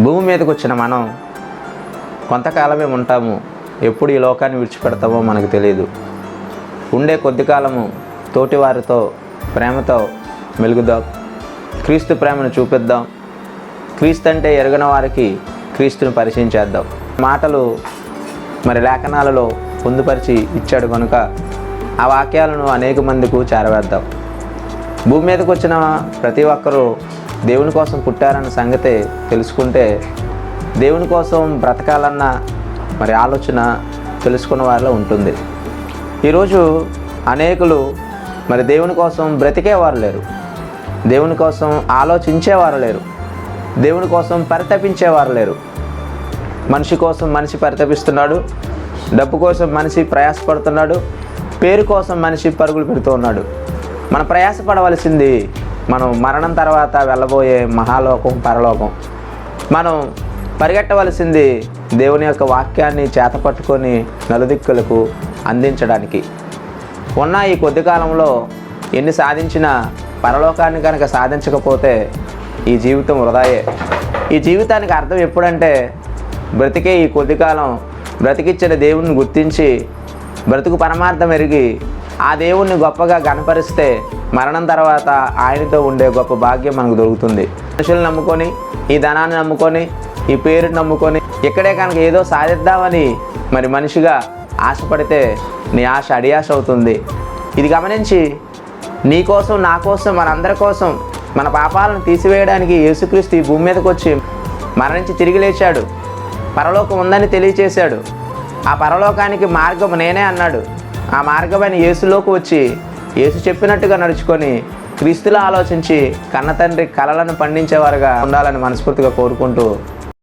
భూమి మీదకి వచ్చిన మనం కొంతకాలమే ఉంటాము. ఎప్పుడు ఈ లోకాన్ని విడిచిపెడతామో మనకు తెలియదు ఉండే కొద్ది కాలము తోటివారితో ప్రేమతో మెలుగుదాం. క్రీస్తు ప్రేమను చూపిద్దాం. క్రీస్తు అంటే ఎరగిన వారికి క్రీస్తుని పరిచయం చేద్దాం. మాటలు మరి లేఖనాలలో పొందుపరిచి ఇచ్చాడు కనుక ఆ వాక్యాలను అనేక మందికి చేరవేద్దాం. భూమి మీదకి వచ్చిన ప్రతి ఒక్కరూ దేవుని కోసం పుట్టారన్న సంగతి తెలుసుకుంటే దేవుని కోసం బ్రతకాలన్న మరి ఆలోచన తెలుసుకున్న వారిలో ఉంటుంది. ఈరోజు అనేకులు మరి దేవుని కోసం బ్రతికేవారు లేరు. దేవుని కోసం ఆలోచించేవారు లేరు. దేవుని కోసం పరితపించేవారు లేరు. మనిషి కోసం మనిషి పరితపిస్తున్నాడు. డబ్బు కోసం మనిషి ప్రయాసపడుతున్నాడు. పేరు కోసం మనిషి పరుగులు పెడుతూ ఉన్నాడు. మనం ప్రయాసపడవలసింది మనం మరణం తర్వాత వెళ్ళబోయే మహాలోకం పరలోకం. మనం పరిగెట్టవలసింది దేవుని యొక్క వాక్యాన్ని చేతపట్టుకొని నలుదిక్కులకు అందించడానికి. ఉన్న ఈ కొద్ది కాలంలో ఎన్ని సాధించినా పరలోకాన్ని కనుక సాధించకపోతే ఈ జీవితం వృధాయే. ఈ జీవితానికి అర్థం ఎప్పుడంటే బ్రతికే ఈ కొద్ది కాలం బ్రతికిచ్చిన దేవుణ్ణి గుర్తించి బ్రతుకు పరమార్థం ఎరిగి ఆ దేవుణ్ణి గొప్పగా గణపరిస్తే మరణం తర్వాత ఆయనతో ఉండే గొప్ప భాగ్యం మనకు దొరుకుతుంది. మనుషులు నమ్ముకొని ఈ ధనాన్ని నమ్ముకొని ఈ పేరుని నమ్ముకొని ఇక్కడే కనుక ఏదో సాధిద్దామని మరి మనిషిగా ఆశపడితే నీ ఆశ అడియాశ అవుతుంది. ఇది గమనించి నీ కోసం నా కోసం మనందరి కోసం మన పాపాలను తీసివేయడానికి యేసుక్రీస్తు ఈ భూమి మీదకి వచ్చి మరణించి తిరిగి లేచాడు. పరలోకం ఉందని తెలియచేశాడు. ఆ పరలోకానికి మార్గం నేనే అన్నాడు. ఆ మార్గమైన యేసులోకి వచ్చి యేసు చెప్పినట్టుగా నడుచుకొని క్రీస్తులు ఆలోచించి కన్నతండ్రి కలలను పండించేవారుగా ఉండాలని మనస్ఫూర్తిగా కోరుకుంటూ